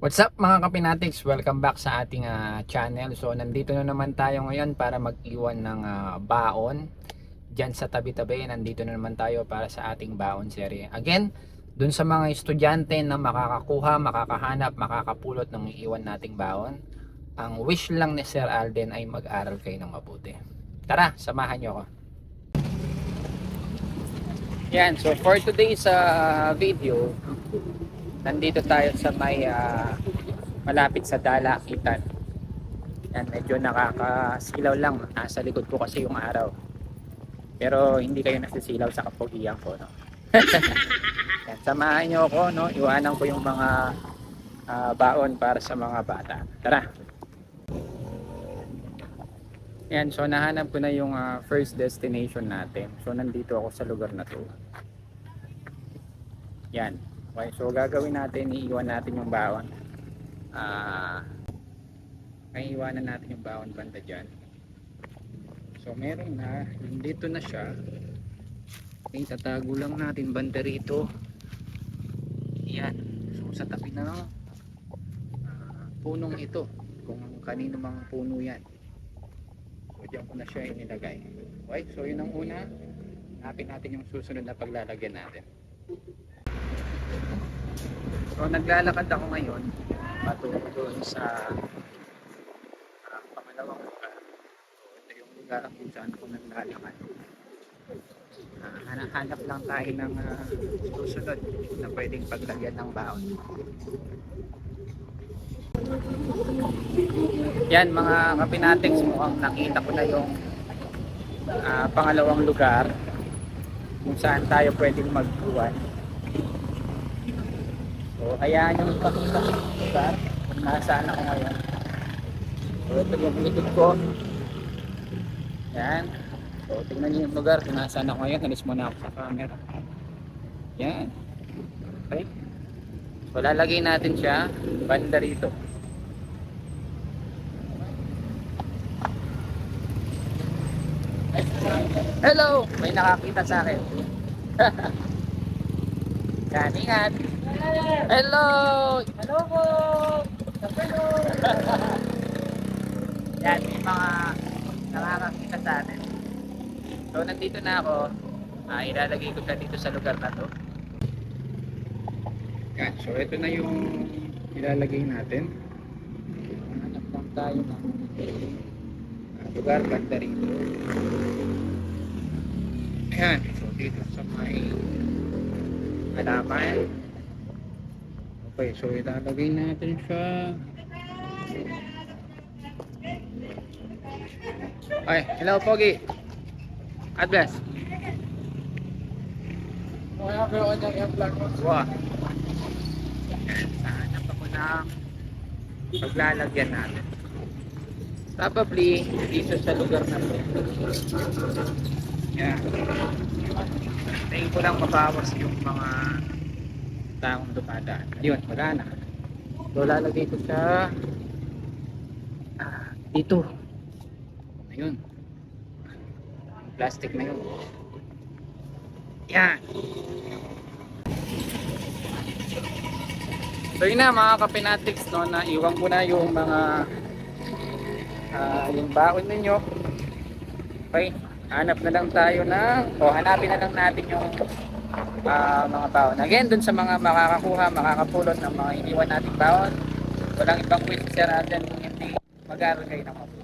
What's up mga kapinatics? Welcome back sa ating ah, channel. So nandito na naman tayo ngayon para mag-iwan ng ah, baon. Diyan sa tabi-tabi, nandito na naman tayo para sa ating baon serye. Again, dun sa mga estudyante na makakakuha, makakahanap, makakapulot ng iiwan nating baon, ang wish lang ni Sir Alden ay mag-aral kayo ng mabuti. Tara, samahan nyo ako. Yan, so for today's ah, video, nandito tayo sa may ah, malapit sa Dalakitan. Yan, medyo nakakasilaw lang. Nasa likod ko kasi yung araw. Pero hindi kayo nasisilaw sa kapugian ko, no? Yan, samahan nyo ako, no? Iwanan ko yung mga ah, baon para sa mga bata. Tara! Yan, so nahanap ko na yung ah, first destination natin. So nandito ako sa lugar na to. Yan. Okay, so gagawin natin, iiwan natin yung baon. Ah, ay iwanan natin yung baon banda dyan. So meron na, nandito na siya. Okay, tatago lang natin banda rito. Yan. So sa tabi na ng ah, punong ito. Kung kanino mang puno yan. So dyan ko na siya inilagay. Okay, so yun ang una. Hanapin natin yung susunod na paglalagyan natin. So naglalakad ako ngayon patungo doon sa ah, pangalawang lugar. So ito yung lugar kung saan ko naglalakad. Ah, hana- hanap lang tayo ng ah, susunod na pwedeng paglagyan ng baon. Yan mga kapinatics mukhang nakita ko na yung ah, pangalawang lugar kung saan tayo pwedeng magbuwan. So, hayaan ko yung lugar kung nasaan ako ngayon. So, ito yung likod ko. Yan. So, tingnan niyo yung lugar kung nasaan ako ngayon. Halis muna ako sa camera. Yan. Okay. So, lalagay natin siya banda rito. Hello! May nakakita sa akin. Yan, ingat. Hello! Hello po! Hello! Yan, may mga nakakakita sa atin. So, nandito na ako. Ah, ilalagay ko siya dito sa lugar na to. Yan, so ito na yung ilalagay natin. Hanap lang tayo ng lugar banda rito. Ayan, so dito sa may halaman. Okay, so ilalagay natin siya. Ay, hello Pogi. God bless. Wala ko yung yung vlog mo. Wow. Saan pa ko na paglalagyan natin. Probably dito sa lugar na to. Yeah. Tingin ko lang mabawas yung mga taong dumadaan. Yun, wala na. So lalagay ko sa ah, dito. Ayun. Plastic na yun. Yan. So yun na mga kapinatics no, na iwan ko na yung mga ah, yung baon ninyo. Okay, hanap na lang tayo ng o hanapin na lang natin yung ah, mga baon. Again, dun sa mga makakakuha, makakapulot ng mga iniwan nating baon, walang ibang si Sir Alden kung hindi mag-aaral kayo ng mabuti.